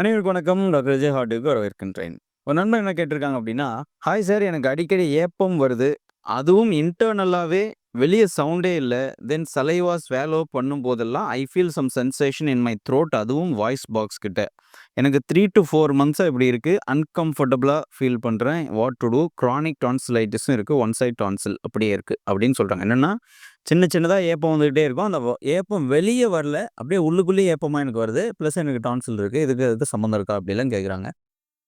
அனைவருக்கு வணக்கம். டாக்டர் விஜய் ஹார்ட்டுக்கு வரவேற்கின்றேன். ஒரு நண்பர் என்ன கேட்டிருக்காங்க அப்படின்னா ஹாய் சார் எனக்கு அடிக்கடி ஏப்பம் வருது. அதுவும் இன்டர்னலாகவே வெளியே சவுண்டே இல்லை. தென் சலைவா ஸ்வேலோ பண்ணும் போதெல்லாம் I feel some sensation in my throat அதுவும் வாய்ஸ் பாக்ஸ் கிட்ட. எனக்கு த்ரீ டு ஃபோர் மந்த்ஸாக இப்படி இருக்குது அன்கம்ஃபர்டபுளாக ஃபீல் பண்ணுறேன் வாட் டு டூ க்ரானிக் டான்சிலைட்டிஸும் இருக்குது ஒன் சைட் டான்சில் அப்படியே இருக்குது அப்படின்னு சொல்கிறாங்க என்னென்னா சின்ன சின்னதாக ஏப்பம் வந்துக்கிட்டே இருக்கும். அந்த ஏப்பம் வெளியே வரல அப்படியே உள்ளுக்குள்ளேயே ஏப்பமாக எனக்கு வருது. ப்ளஸ் எனக்கு டான்சில் இருக்குது இதுக்கு இது சம்மந்தம் இருக்கா? அப்படிலாம் கேட்குறாங்க.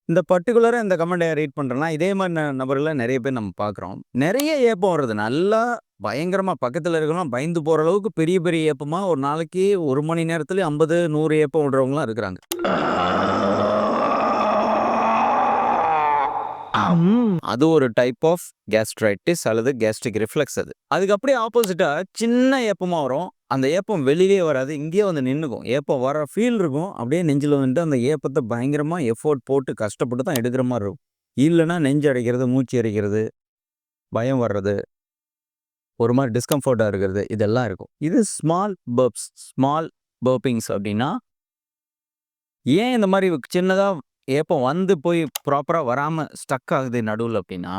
இந்த பர்டிகுலராக இந்த கமெண்ட்டை ரீட் பண்ணுறேன்னா இதே மாதிரி ந- நபர்களை நிறைய பேர் நம்ம பார்க்குறோம். நிறைய ஏப்பம் வருது. நல்லா பயங்கரமாக பக்கத்தில் இருக்கிறோம் பயந்து போகிற அளவுக்கு பெரிய பெரிய ஏப்பமாக ஒரு நாளைக்கு ஒரு மணி நேரத்துலேயே ஐம்பது நூறு ஏப்பம் விடுறவங்களாம் இருக்கிறாங்க. அது ஒரு டைப் ஆஃப் கேஸ்ட்ரைட்டிஸ் அல்லது கேஸ்ட்ரிக் ரிஃப்ளெக்ஸ் அது. அதுக்கு அப்படியே ஆப்போசிட்டாக சின்ன ஏப்பமாக வரும். அந்த ஏப்பம் வெளியிலே வராது இங்கேயே வந்து நின்றுக்கும் ஏப்பம் வர ஃபீல் இருக்கும். அப்படியே நெஞ்சில் வந்துட்டு அந்த ஏப்பத்தை பயங்கரமாக எஃபோர்ட் போட்டு கஷ்டப்பட்டு தான் எடுக்கிற மாதிரி இருக்கும். இல்லைன்னா நெஞ்சு அடைக்கிறது மூச்சு அடைக்கிறது பயம் வர்றது ஒரு மாதிரி டிஸ்கம்ஃபர்ட்டாக இருக்கிறது இதெல்லாம் இருக்கும். இது ஸ்மால் பர்ப்ஸ் ஸ்மால் பர்பிங்ஸ் அப்படின்னா ஏன் இந்த மாதிரி சின்னதாக எப்போ வந்து போய் ப்ராப்பராக வராமல் ஸ்டக் ஆகுது நடுவில் அப்படின்னா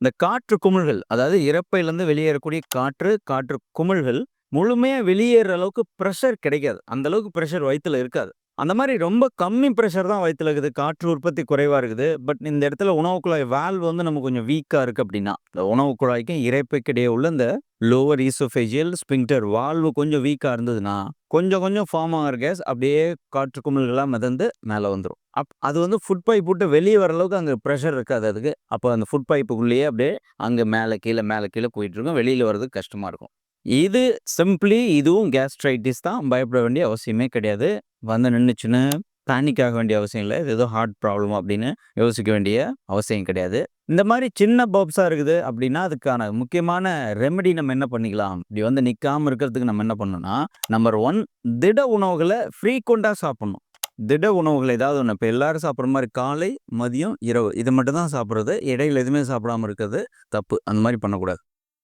இந்த காற்று குமிழ்கள் அதாவது இறப்பையிலேருந்து வெளியேறக்கூடிய காற்று காற்று குமிழ்கள் முழுமையாக வெளியேற அளவுக்கு ப்ரெஷர் கிடைக்காது. அந்த அளவுக்கு ப்ரெஷர் வயித்துல இருக்காது. அந்த மாதிரி ரொம்ப கம்மி ப்ரெஷர் தான் வயித்துல இருக்குது. காற்று உற்பத்தி குறைவாக இருக்குது. பட் இந்த இடத்துல உணவு குழாய் வால்வ் வந்து நம்ம கொஞ்சம் வீக்காக இருக்குது அப்படின்னா இந்த உணவு குழாய்க்கும் இறைப்பைக்கிடையே உள்ள இந்த லோவர் ஈசோஃபேஜியல் ஸ்பிங்டர் வால்வு கொஞ்சம் வீக்காக இருந்ததுன்னா கொஞ்சம் கொஞ்சம் ஃபார்ம் ஆகிற கேஸ் அப்படியே காற்று குமிழ்களாக மிதந்து மேலே வந்துடும் அப் அது வந்து ஃபுட் பைப் விட்டு வெளியே வர அளவுக்கு அங்கே ப்ரெஷர் இருக்காது அதுக்கு. அப்போ அந்த ஃபுட் பைப்புக்குள்ளேயே அப்படியே அங்கே மேலே கீழே மேலே கீழே போயிட்டுருக்கும் வெளியில் வர்றதுக்கு கஷ்டமாக இருக்கும். இது சிம்பிளி இதுவும் கேஸ்ட்ரைட்டிஸ் தான். பயப்பட வேண்டிய அவசியமே கிடையாது. வந்து நின்றுச்சுன்னு பேனிக் ஆக வேண்டிய அவசியம் இல்லை. இது ஏதோ ஹார்ட் ப்ராப்ளம் அப்படின்னு யோசிக்க வேண்டிய அவசியம் கிடையாது. இந்த மாதிரி சின்ன பப்ஸாக இருக்குது அப்படின்னா அதுக்கான முக்கியமான ரெமெடி நம்ம என்ன பண்ணிக்கலாம்? இப்படி வந்து நிற்காமல் இருக்கிறதுக்கு நம்ம என்ன பண்ணணும்னா நம்பர் ஒன் திட உணவுகளை ஃப்ரீக்வெண்ட்டாக சாப்பிட்ணும். திட உணவுகள் ஏதாவது ஒன்று இப்போ எல்லாரும் சாப்பிட்ற மாதிரி காலை மதியம் இரவு. இது மட்டும் தான் சாப்பிட்றது. இடையில எதுவுமே சாப்பிடாம இருக்கிறது தப்பு. அந்த மாதிரி பண்ணக்கூடாது.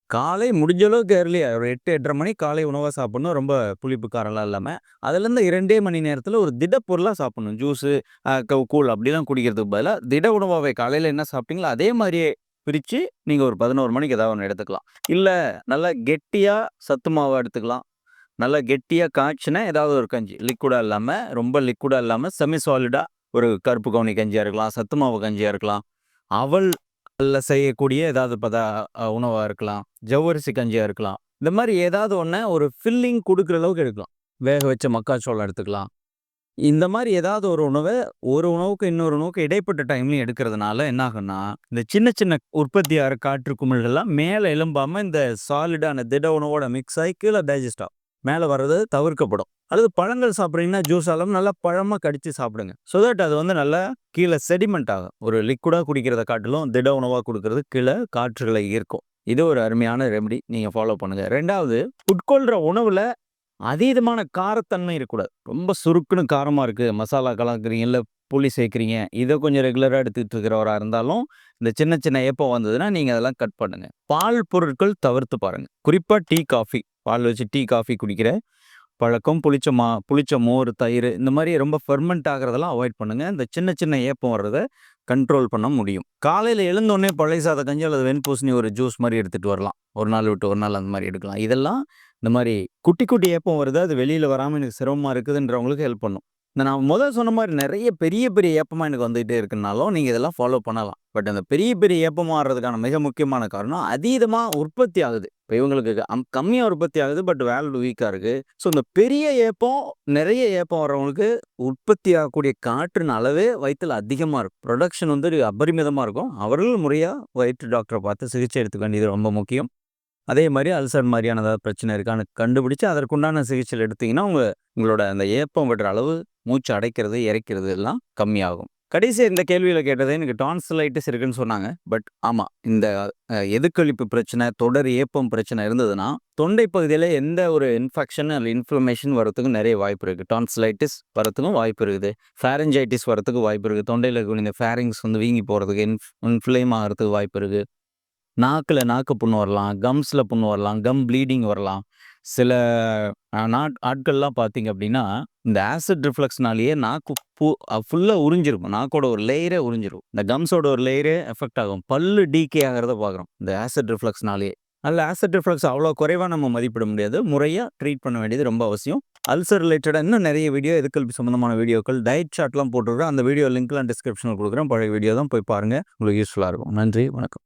காலை முடிஞ்ச அளவுக்கு ஏர்லியாக ஒரு எட்டு எட்டரை மணி காலை உணவாக சாப்பிட்ணும். ரொம்ப புளிப்பு காரம்லாம் இல்லாமல் அதுலேருந்து இரண்டே மணி நேரத்தில் ஒரு திடப்பொருளாக சாப்பிட்ணும். ஜூஸு கூழ் அப்படிலாம் குடிக்கிறதுக்கு பதிலாக திட உணவாகவே காலையில் என்ன சாப்பிட்டீங்களோ அதே மாதிரியே பிரித்து நீங்கள் ஒரு பதினோரு மணிக்கு ஏதாவது ஒன்று எடுத்துக்கலாம். இல்லை நல்லா கெட்டியாக சத்து மாவு எடுத்துக்கலாம். நல்லா கெட்டியாக காய்ச்சினா ஏதாவது ஒரு கஞ்சி. லிக்விடாக இல்லாமல் ரொம்ப லிக்விடாக இல்லாமல் செமி சாலிடாக ஒரு கருப்பு கவுனி கஞ்சியாக இருக்கலாம் சத்து மாவு கஞ்சியாக இருக்கலாம். அவல் அல்ல செய்யக்கூடிய ஏதாவது பதா உணவாக இருக்கலாம். ஜவ்வரிசி கஞ்சியாக இருக்கலாம். இந்த மாதிரி ஏதாவது ஒன்று ஒரு ஃபில்லிங் கொடுக்குற அளவுக்கு எடுக்கலாம். வேக வச்ச மக்காச்சோளம் எடுத்துக்கலாம். இந்த மாதிரி ஏதாவது ஒரு உணவை ஒரு உணவுக்கு இன்னொரு உணவுக்கு இடைப்பட்ட டைம்லையும் எடுக்கிறதுனால என்ன ஆகும்னா இந்த சின்ன சின்ன உற்பத்தி காற்று குமிழ்கள்லாம் மேலே எலும்பாமல் இந்த சாலிடான திட உணவோட மிக்ஸ் ஆகி கீழே டைஜஸ்ட் ஆகும். மேலே வர்றது தவிர்க்கப்படும். அல்லது பழங்கள் சாப்பிட்றீங்கன்னா ஜூஸ் ஆலும் நல்லா பழமாக கடித்து சாப்பிடுங்க. ஸோ தட் அது வந்து நல்லா கீழே செடிமெண்ட் ஆகும். ஒரு லிக்விடாக குடிக்கிறத காட்டிலும் திட உணவாக கொடுக்கறது கீழே காற்றுகளை ஈர்க்கும். இது ஒரு அருமையான ரெமெடி நீங்கள் ஃபாலோ பண்ணுங்கள் ரெண்டாவது உட்கொள்கிற உணவில் அதீதமான காரத்தன்மை இருக்கக்கூடாது. ரொம்ப சுருக்குன்னு காரமாக இருக்குது மசாலா கலக்குறீங்க இல்லை புளி சேர்க்குறீங்க இதை கொஞ்சம் ரெகுலராக எடுத்துக்கிட்டு இருக்கிறவராக இருந்தாலும் இந்த சின்ன சின்ன ஏப்பம் வந்ததுன்னா நீங்கள் அதெல்லாம் கட் பண்ணுங்கள் பால் பொருட்கள் தவிர்த்து பாருங்கள் குறிப்பாக டீ காஃபி பால் வச்சு டீ காஃபி குடிக்கிற பழக்கம். புளிச்ச மா புளிச்ச மோர் தயிர் இந்த மாதிரி ரொம்ப ஃபெர்மெண்ட் ஆகிறதெல்லாம் அவாய்ட் பண்ணுங்கள் இந்த சின்ன சின்ன ஏப்பம் வர்றதை கண்ட்ரோல் பண்ண முடியும். காலையில் எழுந்தோடனே பழைய சாத கஞ்சி அல்லது வெண்பூசணி ஒரு ஜூஸ் மாதிரி எடுத்துகிட்டு வரலாம். ஒரு நாள் விட்டு ஒரு நாள் அந்த மாதிரி எடுக்கலாம். இதெல்லாம் இந்த மாதிரி குட்டி குட்டி ஏப்பம் வருது. அது வெளியில் வராமல் எனக்கு சிரமமாக இருக்குதுன்றவங்களுக்கு ஹெல்ப் பண்ணும். இந்த நான் முதல் சொன்ன மாதிரி நிறைய பெரிய பெரிய ஏப்பமாக எனக்கு வந்துகிட்டே இருக்குனாலும் நீங்கள் இதெல்லாம் ஃபாலோ பண்ணலாம். பட் அந்த பெரிய பெரிய ஏப்பமாக ஆடுறதுக்கான மிக முக்கியமான காரணம் அதீதமாக உற்பத்தி ஆகுது. இப்போ இவங்களுக்கு கம் கம்மியாக உற்பத்தி ஆகுது பட் வேல்டு வீக்காக இருக்குது ஸோ இந்த பெரிய ஏப்பம் நிறைய ஏப்பம் வர்றவங்களுக்கு உற்பத்தி ஆகக்கூடிய காற்றின் அளவே வயிற்றில் அதிகமாக இருக்கும் ப்ரொடக்ஷன் வந்து அபரிமிதமாக இருக்கும். அவர்கள் முறையாக வயிற்று டாக்டரை பார்த்து சிகிச்சை எடுத்துக்க வேண்டியது ரொம்ப முக்கியம். அதே மாதிரி அல்சர் மாதிரியான ஏதாவது பிரச்சனை இருக்கான்னு கண்டுபிடிச்சு அதற்குண்டான சிகிச்சையில் எடுத்தீங்கன்னா உங்கள் உங்களோட அந்த ஏப்பம் விடுற அளவு மூச்சு அடைக்கிறது இறைக்கிறது எல்லாம் கம்மியாகும். கடைசி இந்த கேள்வியில் கேட்டது எனக்கு டான்சிலைட்டிஸ் இருக்குன்னு சொன்னாங்க. பட் ஆமாம் இந்த எதுக்கழிப்பு பிரச்சனை தொடர் ஏப்பம் பிரச்சனை இருந்ததுன்னா தொண்டை பகுதியில் எந்த ஒரு இன்ஃபெக்ஷன் அல்ல இன்ஃப்ளமேஷன் வரத்துக்கும் நிறைய வாய்ப்பு இருக்குது டான்சிலைட்டிஸ் வரத்துக்கும் வாய்ப்பு இருக்குது. ஃபேரஞ்சைட்டிஸ் வரத்துக்கு வாய்ப்பு இருக்குது தொண்டையில் இருக்கக்கூடிய இந்த ஃபேரிங்ஸ் வந்து வீங்கி போகிறதுக்கு இன்ஃப் இன்ஃப்ளேம் ஆகிறதுக்கு வாய்ப்பு இருக்குது நாக்கில் நாக்கு புண்ணு வரலாம் கம்ஸில் புண்ணு வரலாம் கம் ப்ளீடிங் வரலாம் சில நாட் ஆட்கள்லாம் பார்த்தீங்க அப்படின்னா, இந்த ஆசிட் ரிஃப்ளக்ஸ்னாலேயே நாக்கு பூ ஃபுல்லாக உறிஞ்சிருக்கும். நாக்கோட ஒரு லேயரே உறிஞ்சிரும். இந்த கம்ஸோட ஒரு லேயரே எஃபெக்ட் ஆகும். பல்லு டீகே ஆகிறத பார்க்குறோம். இந்த ஆசிட் ரிஃப்ளக்ஸ்னாலேயே. அதில் ஆசிட் ரிஃப்ளக்ஸ் அவ்வளோ குறைவா நம்ம மதிப்பிட முடியாது. முறையாக ட்ரீட் பண்ண வேண்டியது ரொம்ப அவசியம். அல்சர் ரிலேட்டடாக இன்னும் நிறைய வீடியோ எதுக்கல்வி சம்மந்தமான வீடியோக்கள், டயட் சார்ட்லாம் போட்டுருக்கோம் அந்த வீடியோ லிங்க்லாம் டிஸ்கிரிப்ஷனில் கொடுக்குறேன் பழைய வீடியோ தான் போய் பாருங்கள் உங்களுக்கு யூஸ்ஃபுல்லாக இருக்கும். நன்றி, வணக்கம்.